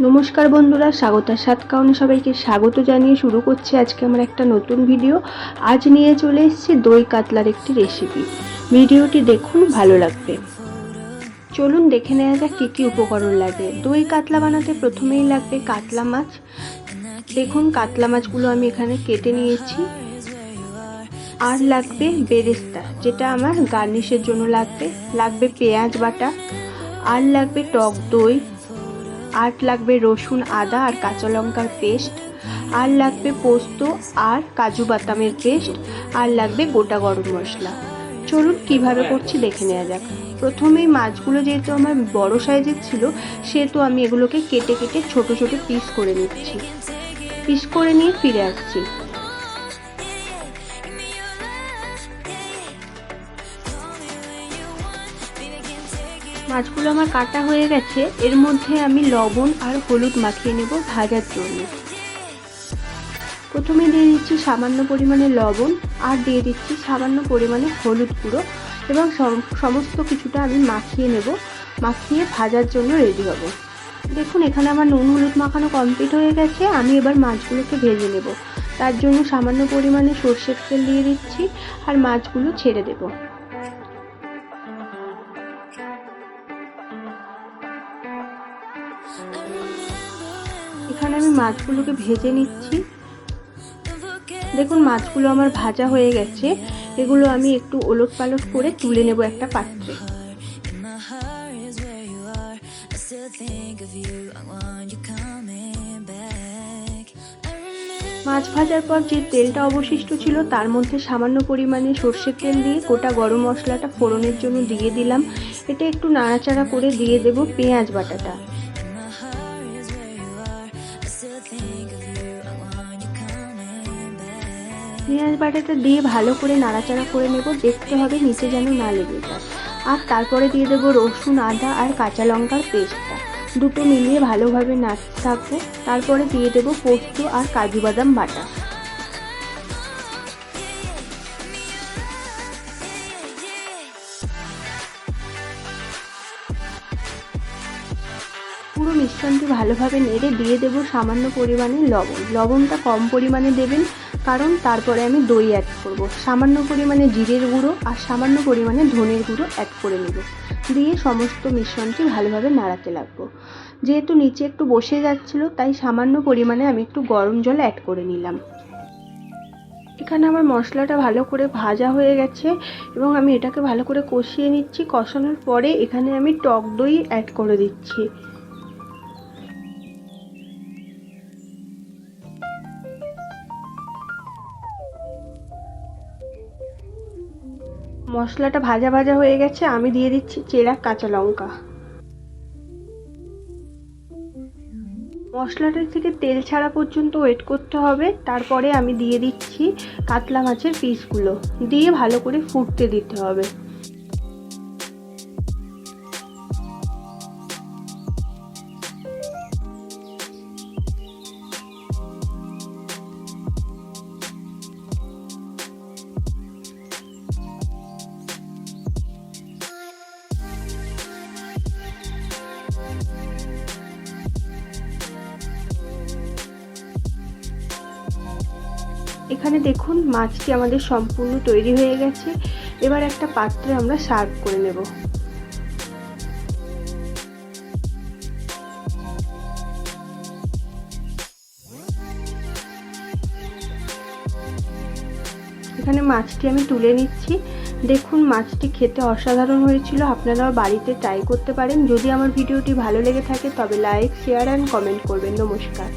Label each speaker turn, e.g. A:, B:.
A: নমস্কার বন্ধুরা স্বাগতার সাত কারণে সবাইকে স্বাগত জানিয়ে শুরু করছি আজকে আমার একটা নতুন ভিডিও। আজ নিয়ে চলে এসেছি দই কাতলার একটি রেসিপি ভিডিওটি দেখুন, ভালো লাগবে। চলুন দেখে নেওয়া যাক কী কী উপকরণ লাগে। দই কাতলা বানাতে প্রথমেই লাগবে কাতলা মাছ। দেখুন, কাতলা মাছগুলো আমি এখানে কেটে নিয়েছি। আর লাগবে বেরেস্তা, যেটা আমার গার্নিশের জন্য লাগবে। লাগবে পেঁয়াজ বাটা। আর লাগবে টক দই। আর লাগবে রসুন, আদা আর কাঁচা লঙ্কার পেস্ট, আর লাগবে পোস্ত আর কাজু বাদামের পেস্ট, আর লাগবে গোটা গরম মশলা। চলুন কীভাবে করছি দেখে নেওয়া যাক। প্রথমেই মাছগুলো যেহেতু আমার বড় সাইজের ছিল, সেহেতু আমি এগুলোকে কেটে কেটে ছোট ছোট পিস করে নিচ্ছি। পিস করে নিয়ে ফিরে আসছি। মাছগুলো আমার কাটা হয়ে গেছে। এর মধ্যে আমি লবণ আর হলুদ মাখিয়ে নেব ভাজার জন্য। প্রথমে দিয়ে দিচ্ছি সামান্য পরিমাণে লবণ আর দিয়ে দিচ্ছি সামান্য পরিমাণে হলুদ গুঁড়ো এবং সমস্ত কিছুটা আমি মাখিয়ে নেব। মাখিয়ে ভাজার জন্য রেডি হব। দেখুন, এখানে আমার নুন হলুদ মাখানো কমপ্লিট হয়ে গেছে। আমি এবার মাছগুলোকে ভেজে নেব। তার জন্য সামান্য পরিমাণে সর্ষের তেল দিয়ে দিচ্ছি আর মাছগুলো ছেড়ে দেবো। এখানে আমি মাছগুলোকে ভেজে নিচ্ছি। দেখুন, মাছগুলো আমার ভাজা হয়ে গেছে। এগুলো আমি একটু ওলট পালট করে তুলে নেব একটা পাত্রে। মাছ ভাজার পর যে তেলটা অবশিষ্ট ছিল, তার মধ্যে সামান্য পরিমাণে সর্ষের তেল দিয়ে গোটা গরম মশলাটা ফোড়নের জন্য দিয়ে দিলাম। এটা একটু নাড়াচাড়া করে দিয়ে দেব পেঁয়াজ বাটাটা। পেঁয়াজ বাটাটা দিয়ে ভালো করে নাড়াচাড়া করে নেব, দেখতে হবে নিচে যেন না লেগে যায়। আর তারপরে দিয়ে দেবো রসুন, আদা আর কাঁচা লঙ্কার পেস্টটা। দুটো মিলিয়ে ভালোভাবে নাড়তে থাকব। তারপরে দিয়ে দেবো পোস্ত আর কাজু বাদাম বাটা। পুরো মিশ্রণটি ভালোভাবে নেড়ে দিয়ে দেব সামান্য পরিমাণে লবণ। লবণটা কম পরিমাণে দেবেন, কারণ তারপরে আমি দই অ্যাড করব। সামান্য পরিমাণে জিরের গুঁড়ো আর সামান্য পরিমাণে ধনের গুঁড়ো অ্যাড করে নেব। দিয়ে সমস্ত মিশ্রণটি ভালোভাবে নাড়াতে লাগবো। যেহেতু নিচে একটু বসে যাচ্ছিল, তাই সামান্য পরিমাণে আমি একটু গরম জল অ্যাড করে নিলাম। এখানে আমার মশলাটা ভালো করে ভাজা হয়ে গেছে এবং আমি এটাকে ভালো করে কষিয়ে নিচ্ছি। কষানোর পরে এখানে আমি টক দই অ্যাড করে দিচ্ছি। মশলাটা ভাজা ভাজা হয়ে গেছে, আমি দিয়ে দিচ্ছি চেরা কাঁচা লঙ্কা। মশলাটা থেকে তেল ছাড়া পর্যন্ত ওয়েট করতে হবে, তারপরে আমি দিয়ে দিচ্ছি কাতলা মাছের পিসগুলো দিয়ে ভালো করে ফুটতে দিতে হবে। এখানে দেখুন, মাছটি আমাদের সম্পূর্ণ তৈরি হয়ে গেছে। এবার একটা পাত্রে আমরা সার্ভ করে নেব। এখানে মাছটি আমি তুলে নিচ্ছি। দেখুন, মাছটি খেতে অসাধারণ হয়েছিল। আপনারাও বাড়িতে ট্রাই করতে পারেন। যদি আমার ভিডিওটি ভালো লেগে থাকে, তবে লাইক শেয়ার অ্যান্ড কমেন্ট করবেন। নমস্কার।